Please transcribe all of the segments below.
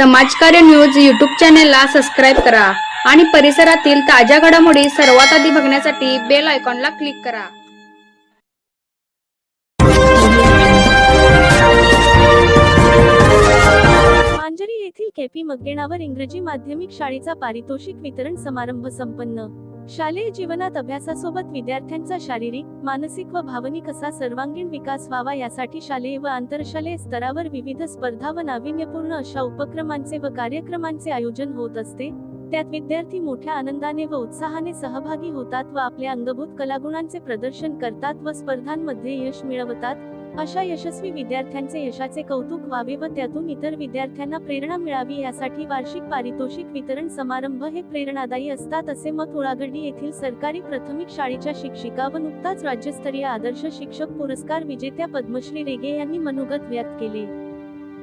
समाजकार्य news YouTube चॅनेलला subscribe करा आणि परिसरातील ताज्या घडामोडी सर्वात आधी बघण्यासाठी बेल आयकॉनला क्लिक करा. मांजरी येथील केपी मगगेणावर इंग्रजी माध्यमिक शाळेचा पारितोषिक वितरण समारंभ संपन्न. शालेय जीवनात अभ्यासासोबत विद्यार्थ्यांचा शारीरिक मानसिक व भावनिक असा सर्वांगीण विकास व्हावा यासाठी शालेय व आंतरशालेय स्तरावर विविध स्पर्धा व नाविन्यपूर्ण अशा उपक्रमांचे व कार्यक्रमांचे आयोजन होत असते. त्यात विद्यार्थी मोठ्या आनंदाने व उत्साहाने सहभागी होतात व आपल्या अंगभूत कलागुणांचे प्रदर्शन करतात व स्पर्धांमध्ये यश मिळवतात. अशा यशस्वी विद्यार्थ्यांचे यशाचे कौतुक व्हावे व त्यातून इतर विद्यार्थ्यांना प्रेरणा मिळावी यासाठी वार्षिक पारितोषिक वितरण समारंभ हे प्रेरणादायी असतात असे मत उळागडी येथील सरकारी प्राथमिक शाळेच्या शिक्षिका व नुकताच राज्यस्तरीय आदर्श शिक्षक पुरस्कार विजेत्या पद्मश्री रेगे यांनी मनोगत व्यक्त केले.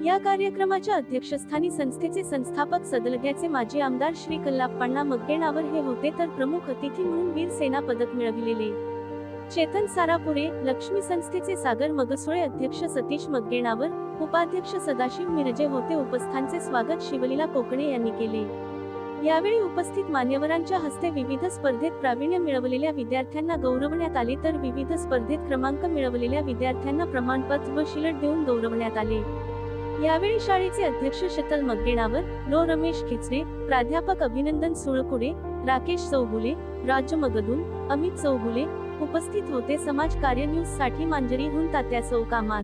या कार्यक्रमाच्या अध्यक्षस्थानी संस्थेचे संस्थापक सदलग्याचे माजी आमदार श्री कल्लाप्पांना मग्गेणावर हे होते तर प्रमुख अतिथी म्हणून वीर सेना पदक मिळविलेले. चेतन सारापुरे लक्ष्मी संस्थेचे सागर मगसुळे अध्यक्ष सतीश मग्गेणावर उपाध्यक्ष सदाशिव मिरजे होते उपस्थांचे स्वागत शिवलीला कोकणे यांनी केले. यावेळी उपस्थित मान्यवरांच्या हस्ते विविध स्पर्धेत प्रावीण्य मिळवलेल्या विद्यार्थ्यांना गौरवण्यात आले तर विविध स्पर्धेत क्रमांक मिळवलेल्या विद्यार्थ्यांना प्रमाणपत्र व शिलट देऊन गौरवण्यात आले. यावेळी शाळेचे अध्यक्ष शीतल मग्गेणावर लो रमेश खिचडे प्राध्यापक अभिनंदन सुळकुडे राकेश चौगुले राज मगदून अमित चौगुले उपस्थित होते. समाज कार्य न्यूजसाठी मांजरीहून तात्या चौकामात.